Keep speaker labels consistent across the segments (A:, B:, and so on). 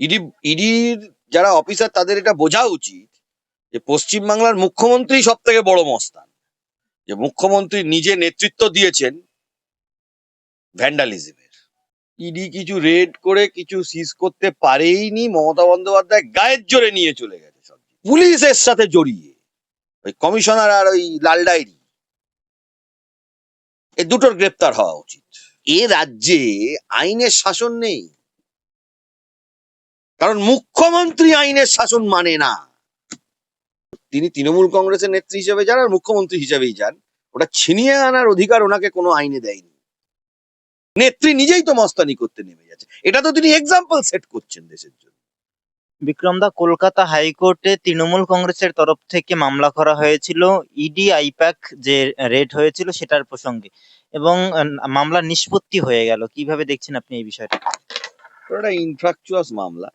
A: ED, ইডির যারা officer তাদের এটা বোঝা উচিত যে পশ্চিমবাংলার মুখ্যমন্ত্রী সব থেকে বড় মস্তান। যে মুখ্যমন্ত্রী নিজে নেতৃত্ব দিয়েছেন ভ্যান্ডালিজমের। ইডি কিছু রেড করে কিছু সিজ করতে পারেইনি, মমতা বন্দ্যোপাধ্যায় গায়ের জোরে নিয়ে চলে গেছে সব। পুলিশের সাথে জড়িয়ে, ওই কমিশনার আর ওই লাল ডায়েরি। এ দুটোর গ্রেপ্তার হওয়া উচিত। এ রাজ্যে আইনের শাসন নেই। কারণ মুখ্যমন্ত্রী আইনের শাসন মানে না। তিনি তৃণমূল কংগ্রেসের নেত্রী হিসেবে যান আর মুখ্যমন্ত্রী হিসেবেই যান। ওটা ছিনিয়ে আনার অধিকার ওনাকে কোনো আইনে দেয়নি। নেত্রী নিজেই তো মস্তানি করতে নেমে যাচ্ছে। এটা তো তিনি এক্সাম্পল সেট করছেন দেশের জন্য।
B: বিক্রমদা কলকাতা হাইকোর্টে তৃণমূল কংগ্রেসের তরফ থেকে মামলা করা হয়েছিল। ইডি আইপ্যাক যে রেড হয়েছিল সেটার প্রসঙ্গে। এবং মামলা নিষ্পত্তি হয়ে গেল। কীভাবে দেখছেন আপনি এই বিষয়টা?
A: ইনফ্রাকচুয়াস মামলা।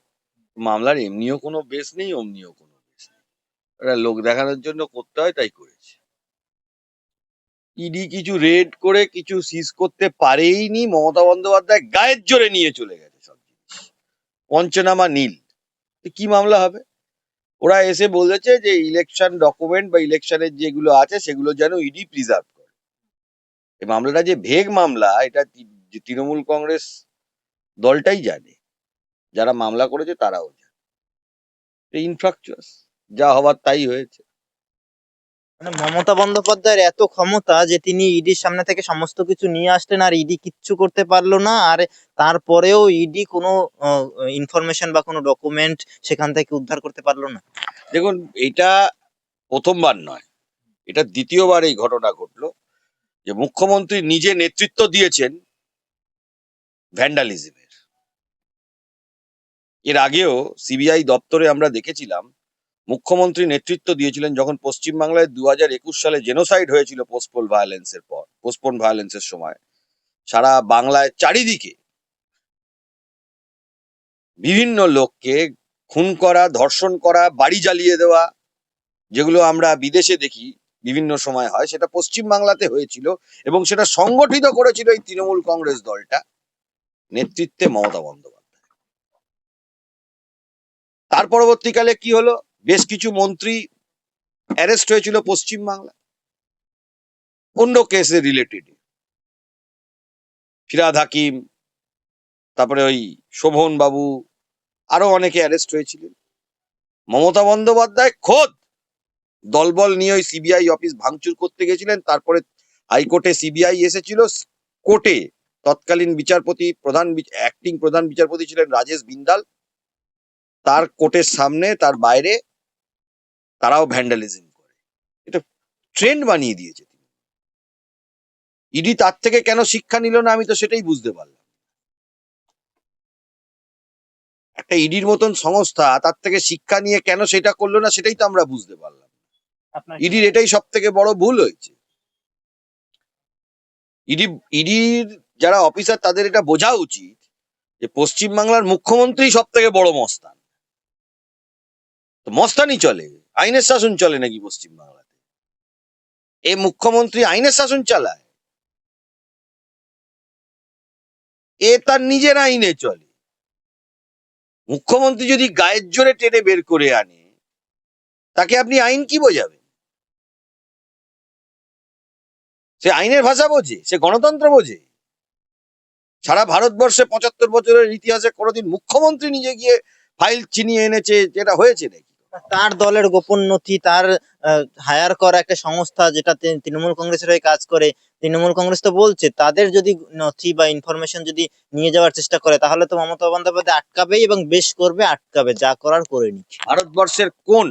A: মামলার এমনিও কোনো বেস নেই, অমনিও কোনো বেস নেই। ওটা লোক দেখানোর জন্য করতে হয়, তাই করেছে। ইডি কিছু রেড করে, কিছু সিজ করতে পারেইনি, মমতা বন্দ্যোপাধ্যায় গায়ের জোরে নিয়ে চলে গেছে সব জিনিস। পঞ্চনামা নীল। কি মামলা হবে? ওরা এসে বলেছে যে ইলেকশন ডকুমেন্ট বা ইলেকশনের যেগুলো আছে, সেগুলো যেন ইডি প্রিজার্ভ করে। এই মামলাটা যে ভেগ মামলা, এটা তৃণমূল কংগ্রেস দলটাই জানে। যারা মামলা করেছে তারাও জানে। ইনফ্রাকচুয়াস যা হবার তাই হয়েছে।
B: মানে মমতা বন্দ্যোপাধ্যায়ের এত ক্ষমতা যে তিনি ইডির সামনে থেকে সমস্ত কিছু নিয়ে আসলেন আর ইডি কিচ্ছু করতে পারল না আর তারপরেও ইডি কোনো ইনফরমেশন বা কোনো ডকুমেন্ট সেখান থেকে উদ্ধার করতে পারল না।
A: দেখুন এটা প্রথমবার নয় এটা দ্বিতীয়বার এই ঘটনা ঘটলো। যে মুখ্যমন্ত্রী নিজে নেতৃত্ব দিয়েছেন ভ্যান্ডালিজমের এর আগেও সিবিআই দপ্তরে আমরা দেখেছিলাম, মুখ্যমন্ত্রী নেতৃত্ব দিয়েছিলেন যখন পশ্চিমবাংলায় দু হাজার একুশ সালে জেনোসাইড হয়েছিল পোস্টপোল ভায়োলেন্সের পর পোস্টপোন ভায়োলেন্সের সময়। সারা বাংলায় চারিদিকে বিভিন্ন লোককে খুন করা, ধর্ষণ করা, বাড়ি জ্বালিয়ে দেওয়া, যেগুলো আমরা বিদেশে দেখি, বিভিন্ন সময় হয়, সেটা পশ্চিম বাংলাতে হয়েছিল এবং সেটা সংগঠিত করেছিল এই তৃণমূল কংগ্রেস দলটা, নেতৃত্বে মমতা বন্দ্যোপাধ্যায়। তার পরবর্তীকালে কি হলো? বেশ কিছু মন্ত্রী অ্যারেস্ট হয়েছিল পশ্চিম বাংলা অন্য কেসে রিলেটেড ফিরাদ হাকিম, তারপরে ওই শোভন বাবু, আরও অনেকে অ্যারেস্ট হয়েছিলেন। মমতা বন্দ্যোপাধ্যায় খোদ দলবল নিয়ে ওই সিবিআই অফিস ভাঙচুর করতে গেছিলেন। তারপরে হাইকোর্টে সিবিআই এসেছিল। কোর্টে তৎকালীন বিচারপতি, প্রধান অ্যাক্টিং প্রধান বিচারপতি ছিলেন রাজেশ বিন্দাল। তার কোর্টের সামনে তার বাইরে তারাও ভ্যান্ডালিজম করে। এটা ট্রেন্ড বানিয়ে দিয়েছে তিনি। ইডি তার থেকে কেন শিক্ষা নিল না আমি তো সেটাই বুঝতে পারলাম একটা ইডির মতন সংস্থা তার থেকে শিক্ষা নিয়ে কেন সেটা করল না সেটাই তো আমরা বুঝতে পারলাম ইডির এটাই সব থেকে বড় ভুল হয়েছে। ইডি ইডির যারা অফিসার তাদের এটা বোঝা উচিত যে পশ্চিমবাংলার মুখ্যমন্ত্রী সব থেকে বড় মস্তান। তো মস্তানি চলে, আইনের শাসন চলে নাকি পশ্চিমবাংলাতে? এ মুখ্যমন্ত্রী আইনের শাসন চালায়? এ তার নিজের আইনে চলে। মুখ্যমন্ত্রী যদি গায়ের জোরে টেনে বের করে আনে, তাকে আপনি আইন কি বোঝাবেন? সে আইনের ভাষা বোঝে, সে গণতন্ত্র বোঝে। সারা ভারতবর্ষে পঁচাত্তর বছরের ইতিহাসে কোনোদিন মুখ্যমন্ত্রী নিজে গিয়ে ফাইল চিনিয়ে এনেছে, যেটা হয়েছে নাকি?
B: তার দলের গোপন নথি, তার হায়ার করা একটা সংস্থা যেটা তৃণমূল কংগ্রেসের হয়ে কাজ করে, তৃণমূল কংগ্রেস তো বলছে, তাদের যদি নথি বা ইনফরমেশন যদি নিয়ে যাওয়ার চেষ্টা করে, তাহলে তো মমতা বন্দ্যোপাধ্যায় আটকাবেই এবং বেশ করবে, আটকাবে, যা করার করে নি
A: ভারতবর্ষের কোন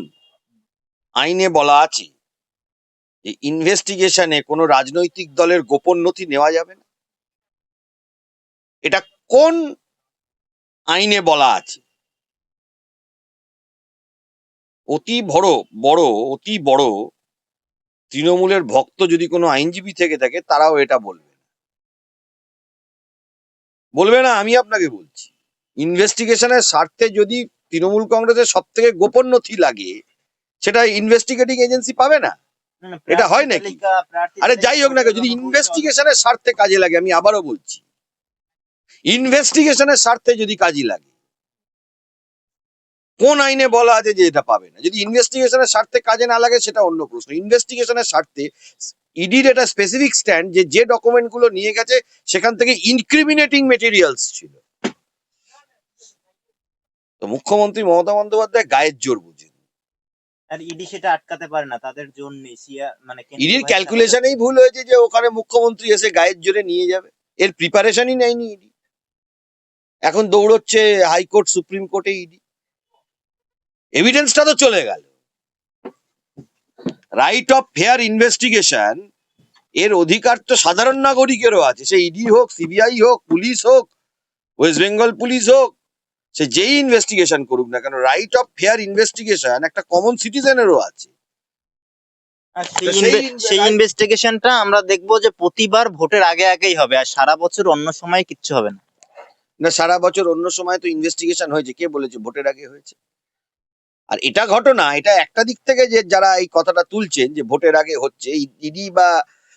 A: আইনে বলা আছে যে ইনভেস্টিগেশনে কোনো রাজনৈতিক দলের গোপন নথি নেওয়া যাবে না? এটা কোন আইনে বলা আছে? অতি বড় বড় অতি বড় তৃণমূলের ভক্ত যদি কোনো আইনজীবী থেকে থাকে তারাও এটা বলবে না। বলবে না আমি আপনাকে বলছি। ইনভেস্টিগেশনের স্বার্থে যদি তৃণমূল কংগ্রেসের সব থেকে গোপন নথি লাগে সেটা ইনভেস্টিগেটিং এজেন্সি পাবে না? এটা হয় নাকি? আরে যাই হোক না যদি ইনভেস্টিগেশনের স্বার্থে কাজে লাগে আমি আবারও বলছি। ইনভেস্টিগেশনের স্বার্থে যদি কাজে লাগে কোন আইনে বলা আছে যে এটা পাবে না? যদি ইনভেস্টিগেশনের স্বার্থে কাজে না লাগে সেটা অন্য প্রশ্ন। ইনভেস্টিগেশনের স্বার্থে ইডির এটা স্পেসিফিক স্ট্যান্ড যে যে ডকুমেন্টগুলো নিয়ে গেছে সেখান থেকে ইনক্রিমিনেটিং মেটেরিয়ালস ছিল। তো মুখ্যমন্ত্রী মমতা বন্দ্যোপাধ্যায় গায়ের জোর বুঝেন।
B: আর ইডি সেটা আটকাতে পারে না তাদের জন্য সিয়া মানে
A: ইডির ক্যালকুলেশনেই ভুল হয়েছে যে ওখানে মুখ্যমন্ত্রী এসে গায়ের জোরে নিয়ে যাবে। এর প্রিপারেশনই নেয়নি ইডি এখন দৌড়চ্ছে হাইকোর্ট সুপ্রিম কোর্টে ইডি এভিডেন্সটা তো চলে গেল। রাইট অফ ফেয়ার ইনভেস্টিগেশন এর অধিকার তো সাধারণ নাগরিকেরও আছে। সে ইডি হোক সিবিআই হোক পুলিশ হোক ওয়েস্ট বেঙ্গল পুলিশ হোক সে যেই ইনভেস্টিগেশন করুক না কেন রাইট অফ ফেয়ার ইনভেস্টিগেশন একটা কমন সিটিজেনেরও আছে।
B: সেই
A: সেই
B: সেই ইনভেস্টিগেশনটা আমরা দেখব যে প্রতিবার ভোটের আগে আগেই হবে আর সারা বছর অন্য সময় কিচ্ছু হবে না।
A: না সারা বছর অন্য সময় তো ইনভেস্টিগেশন হয়েছে। কে বলেছে ভোটের আগে হয়েছে? আর এটা ঘটনা, এটা একটা দিক থেকে যে যারা এই কথাটা তুলছেন যে ভোটের আগে হচ্ছে ইডি বা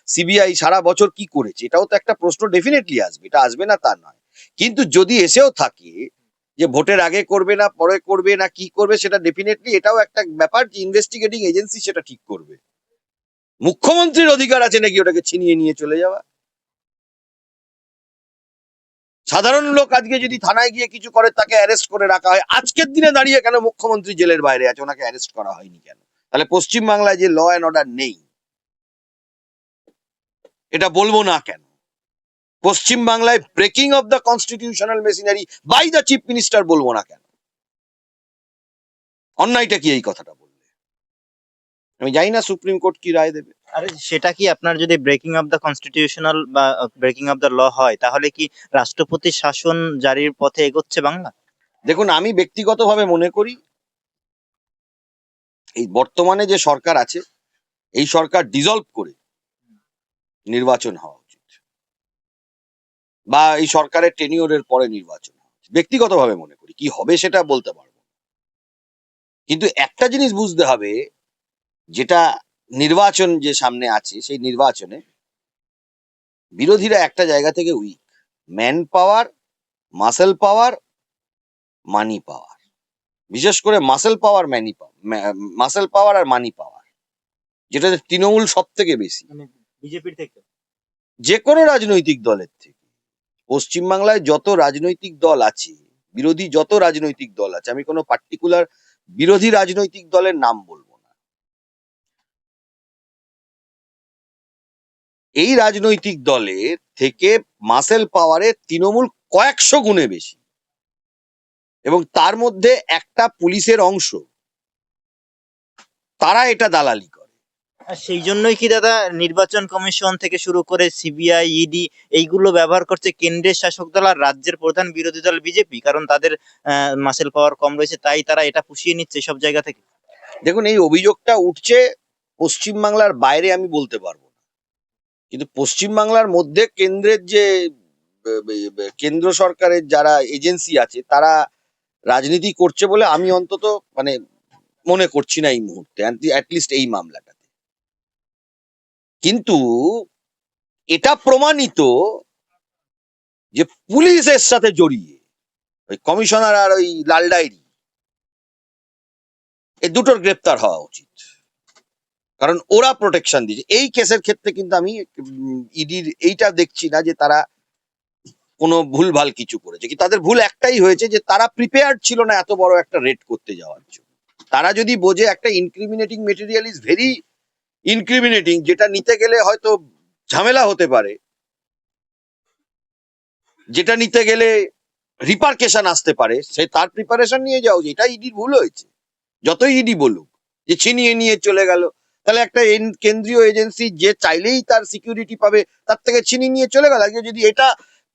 A: সিবিআই সারা বছর কি করেছে, এটাও তো একটা প্রশ্ন ডেফিনেটলি আসবে, এটা আসবে না তা নয়। কিন্তু যদি এসেও থাকে যে ভোটের আগে করবে না, পরে করবে না, কি করবে, সেটা ডেফিনেটলি এটাও একটা ব্যাপার যে ইনভেস্টিগেটিং এজেন্সি সেটা ঠিক করবে। মুখ্যমন্ত্রীর অধিকার আছে নাকি ওটাকে ছিনিয়ে নিয়ে চলে যাওয়া? সাধারণ লোক আজকে যদি থানায় গিয়ে কিছু করে, তাকে অ্যারেস্ট করে রাখা হয়। আজকের দিনে দাঁড়িয়ে কেন মুখ্যমন্ত্রী জেলের বাইরে আছে? ওনাকে অ্যারেস্ট করা হয়নি কেন? তাহলে পশ্চিম বাংলায় যে ল অ্যান্ড অর্ডার নেই, এটা বলব না কেন? পশ্চিম বাংলায় breaking of the constitutional machinery by the chief minister বলব না কেন? অন্যায়টা কি এই কথাটা আমি জানি না সুপ্রিম কোর্ট কি রায় দেবে।
B: আরে সেটা কি আপনার যদি ব্রেকিং অফ দ্য কনস্টিটিউশনাল বা ব্রেকিং অফ দ্য ল হয় তাহলে কি রাষ্ট্রপতি শাসন জারির পথে এগোচ্ছে বাংলা?
A: দেখুন আমি ব্যক্তিগতভাবে মনে করি এই বর্তমানে যে সরকার আছে এই সরকার ডিজলভ করে নির্বাচন হওয়া উচিত। বা এই সরকারের টেনিওরের পরে নির্বাচন হওয়া উচিত। ব্যক্তিগতভাবে মনে করি কি হবে সেটা বলতে পারব কিন্তু একটা জিনিস বুঝতে হবে যেটা নির্বাচন যে সামনে আছে সেই নির্বাচনে বিরোধীরা একটা জায়গা থেকে weak man power muscle power money power বিশেষ করে muscle power money power muscle power আর মানি পাওয়ার যেটা তৃণমূল সব থেকে বেশি।
B: মানে বিজেপির থেকে।
A: যে কোনো রাজনৈতিক দলের থেকে। পশ্চিমবাংলায় যত রাজনৈতিক দল আছে বিরোধী যত রাজনৈতিক দল আছে আমি কোনো পার্টিকুলার বিরোধী রাজনৈতিক দলের নাম বলব এই রাজনৈতিক দলের থেকে মাসেল পাওয়ারে তৃণমূল কয়েকশো গুণে বেশি। এবং তার মধ্যে একটা পুলিশের অংশ তারা এটা দালালি করে।
B: সেই জন্যই কি দাদা নির্বাচন কমিশন থেকে শুরু করে সিবিআই ইডি এইগুলো ব্যবহার করছে কেন্দ্রের শাসক দল আর রাজ্যের প্রধান বিরোধী দল বিজেপি কারণ তাদের মাসেল পাওয়ার কম রয়েছে তাই তারা এটা পুষিয়ে নিচ্ছে সব জায়গা থেকে।
A: দেখুন এই অভিযোগটা উঠছে পশ্চিমবাংলার বাইরে আমি বলতে পারব কিন্তু পশ্চিমবাংলার মধ্যে কেন্দ্রের যে কেন্দ্র সরকারের যারা এজেন্সি আছে, তারা রাজনীতি করছে বলে আমি অন্তত মানে মনে করছি না এই মুহূর্তে অ্যাটলিস্ট এই মামলাটাতে। কিন্তু এটা প্রমাণিত যে পুলিশের সাথে জড়িয়ে ওই কমিশনার আর ওই লাল ডায়েরি এ দুটোর গ্রেপ্তার হওয়া উচিত। কারণ ওরা প্রোটেকশন দিয়েছে। এই কেসের ক্ষেত্রে কিন্তু আমি ইডির এইটা দেখছি না যে তারা কোনো ভুলভাল কিছু করেছে। কি তাদের ভুল একটাই হয়েছে যে তারা প্রিপেয়ার্ড ছিল না এত বড় একটা রেড করতে যাওয়ার জন্য। তারা যদি বোঝে একটা incriminating material is very incriminating যেটা নিতে গেলে হয়তো ঝামেলা হতে পারে, যেটা নিতে গেলে রিপার্কেশন আসতে পারে, সে তার প্রিপারেশন নিয়ে যাও যে এটা ইডির ভুল হয়েছে। যতই ইডি বলুক, যে ছিনিয়ে নিয়ে চলে গেল তাহলে একটা কেন্দ্রীয় এজেন্সি যে চাইলেই তার সিকিউরিটি পাবে, তার থেকে ছিনিয়ে নিয়ে চলে গেল। যদি এটা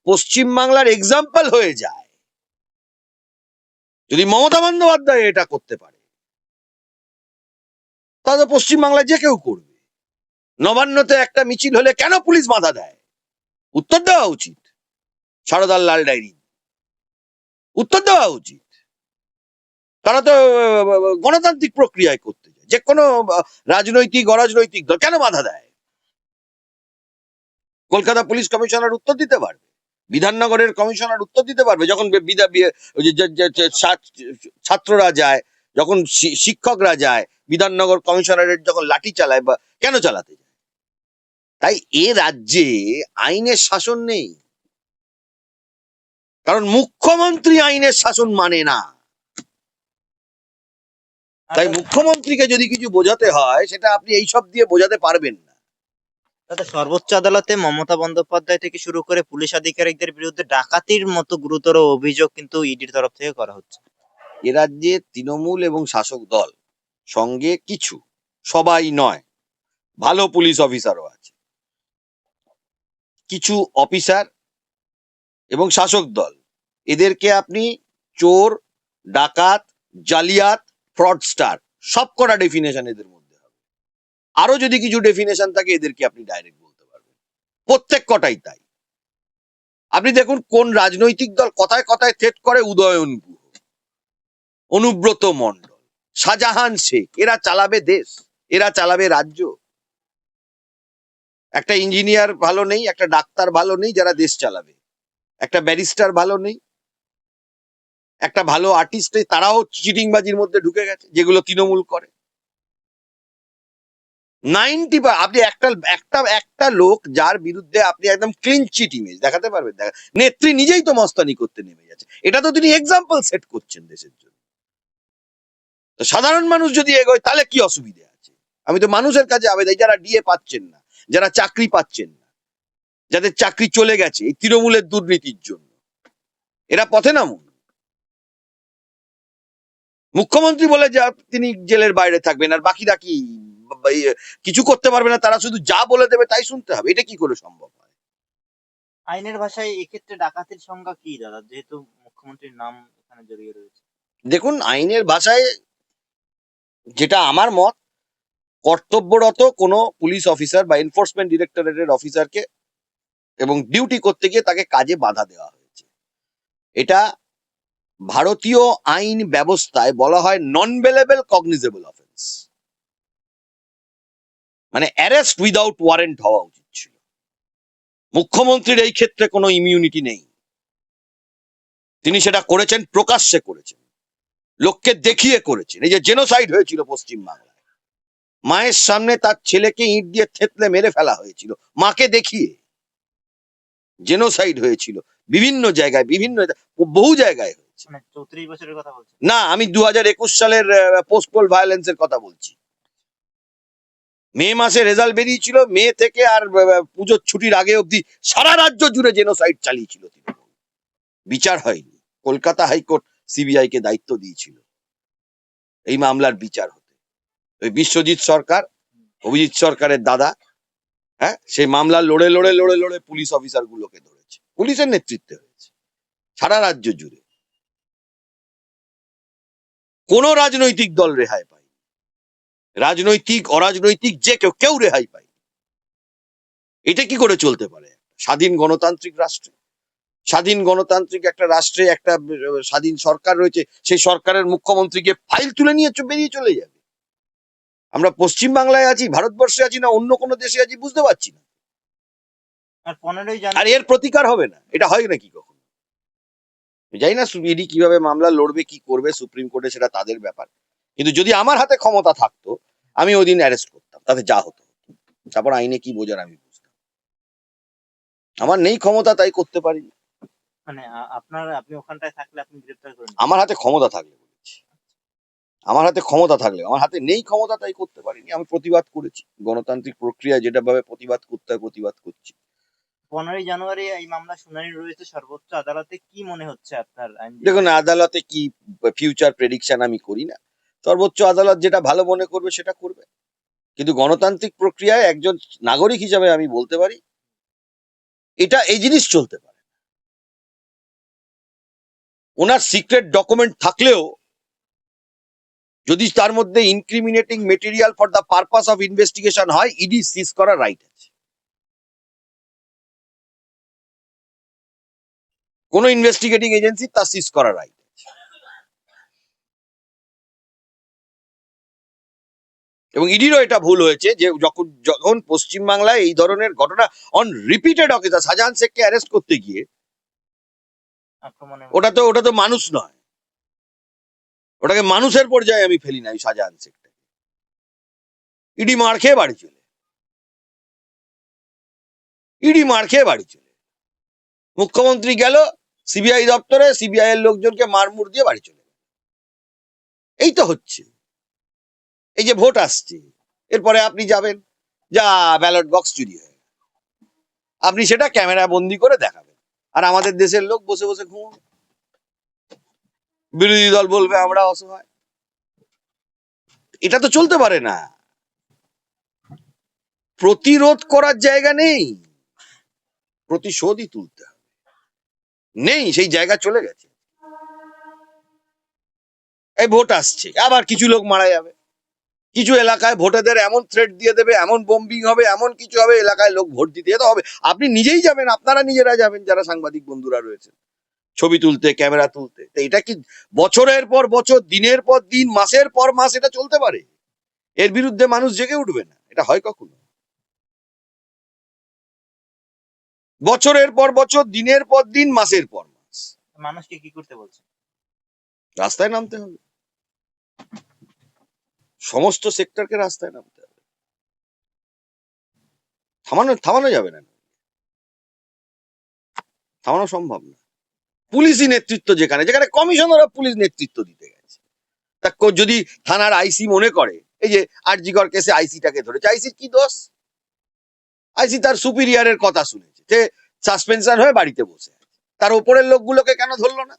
A: পশ্চিমবাংলার এক্সাম্পল হয়ে যায়, যদি মমতা বন্দ্যোপাধ্যায় এটা করতে পারে, তাহলে পশ্চিমবাংলায় যে কেউ করবে। নবান্নতে একটা মিছিল হলে কেন পুলিশ বাধা দেয়? উত্তর দেওয়া উচিত, সারদার লাল ডায়েরি। উত্তর দেওয়া উচিত। তারা তো গণতান্ত্রিক প্রক্রিয়ায় করতে যে কোনো রাজনৈতিক, অরাজনৈতিক দল কেন বাধা দেয়? কলকাতা পুলিশ কমিশনার উত্তর দিতে পারবে। বিধাননগরের কমিশনার উত্তর দিতে পারবে। যখন ছাত্ররা যায়, যখন শিক্ষকরা যায়, বিধাননগর কমিশনারের যখন লাঠি চালায় বা কেন চালাতে যায়? তাই এ রাজ্যে আইনের শাসন নেই। কারণ মুখ্যমন্ত্রী আইনের শাসন মানে না। তাই মুখ্যমন্ত্রীকে যদি কিছু বোঝাতে হয় সেটা আপনি এইসব দিয়ে বোঝাতে পারবেন না।
B: সর্বোচ্চ আদালতে মমতা বন্দ্যোপাধ্যায় থেকে শুরু করে পুলিশ আধিকারিকদের বিরুদ্ধে ডাকাতির মতো গুরুতর অভিযোগ কিন্তু ইডির তরফ থেকে করা হচ্ছে।
A: এ রাজ্যে তৃণমূল এবং শাসক দল সঙ্গে কিছু সবাই নয় ভালো পুলিশ অফিসারও আছে। কিছু অফিসার এবং শাসক দল এদেরকে আপনি চোর ডাকাত জালিয়াত ফ্রডস্টার সব কটা ডেফিনেশন এদের মধ্যে হবে। আরও যদি কিছু ডেফিনেশন থাকে, এদেরকে আপনি ডাইরেক্ট বলতে পারবেন। প্রত্যেক কটাই তাই। আপনি দেখুন, কোন রাজনৈতিক দল কথায় কথায় থেট করে উদয়ন গুহ, অনুব্রত মণ্ডল, শাহজাহান শেখ, এরা চালাবে দেশ, এরা চালাবে রাজ্য। একটা ইঞ্জিনিয়ার ভালো নেই, একটা ডাক্তার ভালো নেই, যারা দেশ চালাবে। একটা ব্যারিস্টার ভালো নেই একটা ভালো আর্টিস্ট তারাও চিটিংবাজির মধ্যে ঢুকে গেছে, যেগুলো তৃণমূল করে। নাইনটি বা আপনি একটা একটা একটা লোক যার বিরুদ্ধে আপনি একদম ক্লিন চিট ইমেজ দেখাতে পারবেন, দেখা নেত্রী নিজেই তো মস্তানি করতে নেমে যাচ্ছে এটা তো তিনি এক্সাম্পল সেট করছেন দেশের জন্য। তো সাধারণ মানুষ যদি এগোয়, তাহলে কি অসুবিধে আছে? আমি তো মানুষের কাছে আবেদন যারা ডিএ পাচ্ছেন না, যারা চাকরি পাচ্ছেন না, যাদের চাকরি চলে গেছে এই তৃণমূলের দুর্নীতির জন্য, এরা পথে নামুন। মুখ্যমন্ত্রী বলে যা তিনি জেলের বাইরে থাকবেন আর বাকিরা কি ইয়ে, কিছু করতে পারবে না তারা শুধু যা বলে দেবে তাই শুনতে হবে এটা কি করে সম্ভব হয়?
B: আইনের ভাষায় এক্ষেত্রে ডাকাতির সংজ্ঞা কি দাদা? যেহেতু মুখ্যমন্ত্রীর নাম এখানে জড়িয়ে রয়েছে।
A: দেখুন আইনের ভাষায় যেটা আমার মত কর্তব্যরত কোনো পুলিশ অফিসার বা এনফোর্সমেন্ট ডিরেক্টরেটের অফিসারকে এবং ডিউটি করতে গিয়ে তাকে কাজে বাধা দেওয়া হয়েছে। এটা ভারতীয় আইন ব্যবস্থায় বলা হয় নন বেলেবল কগনিজেবল অফেন্স মানে অ্যারেস্ট উইদাউট ওয়ারেন্ট হওয়া উচিত ছিল। মুখ্যমন্ত্রীর এই ক্ষেত্রে কোনো ইমিউনিটি নেই। তিনি সেটা করেছেন, প্রকাশ্যে করেছেন। লোককে দেখিয়ে করেছেন। এই যে জেনোসাইড হয়েছিল পশ্চিম বাংলায় মায়ের সামনে তার ছেলেকে ইট দিয়ে থেতলে মেরে ফেলা হয়েছিল। মাকে দেখিয়ে। জেনোসাইড হয়েছিল। বিভিন্ন জায়গায়, বিভিন্ন বহু জায়গায়
B: মানে
A: না, আমি দু হাজার একুশ সালের পোস্ট পোল ভায়োলেন্সের কথা বলছি। মে মাসে রেজাল্ট বেরিয়েছিল, মে থেকে আর পুজোর ছুটির আগে অবধি সারা রাজ্য জুড়ে জেনোসাইড চালিয়েছিল তৃণমূল। বিচার হয়নি। কলকাতা হাইকোর্ট সিবিআই কে দায়িত্ব দিয়েছিল। এই মামলার বিচার হতে। ওই বিশ্বজিৎ সরকার, অভিজিৎ সরকারের দাদা হ্যাঁ সেই মামলা লড়ে লড়ে লড়ে লড়ে পুলিশ অফিসার গুলোকে ধরেছে। পুলিশের নেতৃত্বে হয়েছে। সারা রাজ্য জুড়ে। কোন রাজনৈতিক দল রেহাই পায় রাজনৈতিক অরাজনৈতিক যে কেউ কেউ রেহাই পায় এটা কি করে চলতে পারে? স্বাধীন গণতান্ত্রিক রাষ্ট্রে। স্বাধীন গণতান্ত্রিক একটা রাষ্ট্রে একটা স্বাধীন সরকার রয়েছে সেই সরকারের মুখ্যমন্ত্রীকে ফাইল তুলে নিয়ে বেরিয়ে চলে যাবে। আমরা পশ্চিম বাংলায় আছি ভারতবর্ষে আছি না অন্য কোনো দেশে আছি বুঝতে পারছি না।
B: আর
A: এর প্রতিকার হবে না। এটা হয় নাকি কখনো? জানি না ইডি কীভাবে মামলা লড়বে কি করবে সুপ্রিম কোর্টে সেটা তাদের ব্যাপার। কিন্তু যদি আমার হাতে ক্ষমতা থাকতো আমি ওই দিন অ্যারেস্ট করতাম তাতে যা হতো। তারপর আইনে কি বোঝার আমি বুঝতাম। আমার নেই ক্ষমতা তাই করতে পারি
B: মানে আপনার আপনি ওখানটায় থাকলে আপনি গ্রেপ্তার করেন।
A: আমার হাতে ক্ষমতা থাকলে বলেছি। আমার হাতে ক্ষমতা থাকলে আমার হাতে নেই ক্ষমতা তাই করতে পারিনি। আমি প্রতিবাদ করেছি। গণতান্ত্রিক প্রক্রিয়া যেটা ভাবে প্রতিবাদ করতে হয় প্রতিবাদ করছি।
B: পনেরোই জানুয়ারি এই মামলা শুনানি রয়েছে সর্বোচ্চ আদালতে। কি মনে হচ্ছে আপনার?
A: দেখুন, আদালতে কি ফিউচার প্রেডিকশন আমি করি না। সর্বোচ্চ আদালত যেটা ভালো মনে করবে সেটা করবে। কিন্তু গণতান্ত্রিক প্রক্রিয়ায় একজন নাগরিক হিসাবে আমি বলতে পারি, এটা এই জিনিস চলতে পারে ওনার সিক্রেট ডকুমেন্ট থাকলেও, যদি তার মধ্যে incriminating material for the purpose of investigation হয়, ইডি সিজ করার রাইট আছে। কোন ইনভেস্টিগেটিং এজেন্সি তা সিজ করার রাইট এবং ইডিরও এটা ভুল হয়েছে যে যখন যখন পশ্চিমবাংলায় এই ধরনের ঘটনা অন রিপিটেড অকেশন শাহজাহান শেখকে অ্যারেস্ট করতে গিয়ে ওটা তো ওটা তো মানুষ নয়। ওটাকে মানুষের পর্যায়ে আমি ফেলি না ওই শাহজাহান শেখটা ইডি মার খেয়ে বাড়ি চলে। ইডি মার খেয়ে বাড়ি চলে। মুখ্যমন্ত্রী গেল, সিবিআই দপ্তরে সিবিআই এর লোকজনকে মারমুর দিয়ে বাড়ি চলে। এই তো হচ্ছে। এই যে ভোট আসছে, এরপরে আপনি যাবেন, যা ব্যালট বক্স চুরি হয়ে। আপনি সেটা ক্যামেরা বন্দি করে দেখাবেন। আর আমাদের দেশের লোক বসে বসে ঘুমাবে। বিরোধী দল বলবে আমরা অসহায়। এটা তো চলতে পারে না। প্রতিরোধ করার জায়গা নেই। প্রতিশোধই তুলতে হবে। নেই, সেই জায়গা চলে গেছে। এই ভোট আসছে, আবার কিছু লোক মারা যাবে। কিছু এলাকায় ভোটারদের এমন থ্রেট দিয়ে দেবে, এমন বোম্বিং হবে, এমন কিছু হবে, এলাকায় লোক ভোট দিতে যেতে হবে। আপনি নিজেই যাবেন, আপনারা নিজেরা যাবেন, যারা সাংবাদিক বন্ধুরা রয়েছে ছবি তুলতে, ক্যামেরা তুলতে। তো এটা কি বছরের পর বছর, দিনের পর দিন, মাসের পর মাস এটা চলতে পারে? এর বিরুদ্ধে মানুষ জেগে উঠবে না। এটা হয় কখনো? বছরের পর বছর দিনের পর দিন মাসের পর মাস।
B: মানুষকে কি করতে বলছে
A: রাস্তায় নামতে হবে। সমস্ত সেক্টরকে রাস্তায় নামতে হবে। থামানো থামানো যাবে না। থামানো সম্ভব না। পুলিশই নেতৃত্ব যেখানে যেখানে কমিশনার অফ পুলিশ নেতৃত্ব দিতে গেছে। তা যদি থানার আইসি মনে করে এই যে আরজিকর কেসে আইসিটাকে ধরেছে আইসির কি দোষ? আইসি তার সুপিরিয়ারের কথা শুনেছে। যে সাসপেনশন হয়ে বাড়িতে বসে তার উপরের লোকগুলোকে কেন ধরলো না?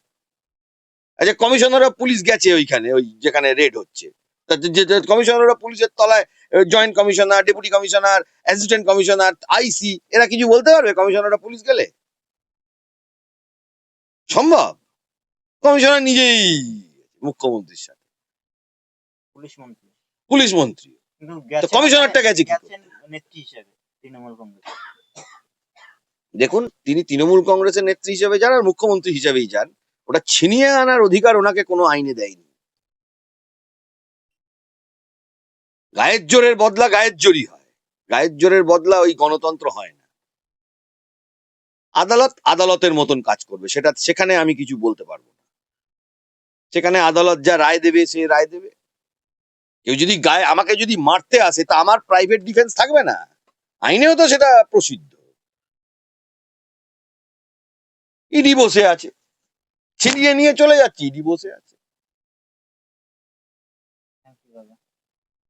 A: আচ্ছা কমিশনার অফ পুলিশ গেছে ওইখানে ওই যেখানে রেড হচ্ছে। কমিশনার অফ পুলিশের তলায় joint commissioner deputy commissioner assistant commissioner IC এরা কিছু বলতে পারবে? কমিশনার অফ পুলিশ গেলে? সম্ভব? কমিশনার নিজেই মুখ্যমন্ত্রীর সাথে।
B: পুলিশ মন্ত্রী।
A: পুলিশ মন্ত্রী। কমিশনারটা গেছে কি
B: নেত্রী হিসেবে তৃণমূল কংগ্রেস
A: দেখুন, তিনি তৃণমূল কংগ্রেসের নেত্রী হিসেবে যান আর মুখ্যমন্ত্রী হিসেবেই যান। ওটা ছিনিয়ে আনার অধিকার ওনাকে কোনো আইনে দেয়নি। গায়ের জোরের বদলা গায়ের জোরই হয়। গায়ের জোরের বদলা ওই গণতন্ত্র হয় না। আদালত আদালতের মতন কাজ করবে। সেটা, সেখানে আমি কিছু বলতে পারব না। সেখানে আদালত যা রায় দেবে, সে রায় দেবে। কেউ যদি গায়ে, আমাকে যদি মারতে আসে, তা আমার প্রাইভেট ডিফেন্স থাকবে না। আইনেও তো সেটা প্রসিদ্ধ। ইডি বসে আছে। ছিনিয়ে নিয়ে চলে যাচ্ছে ইডি বসে আছে।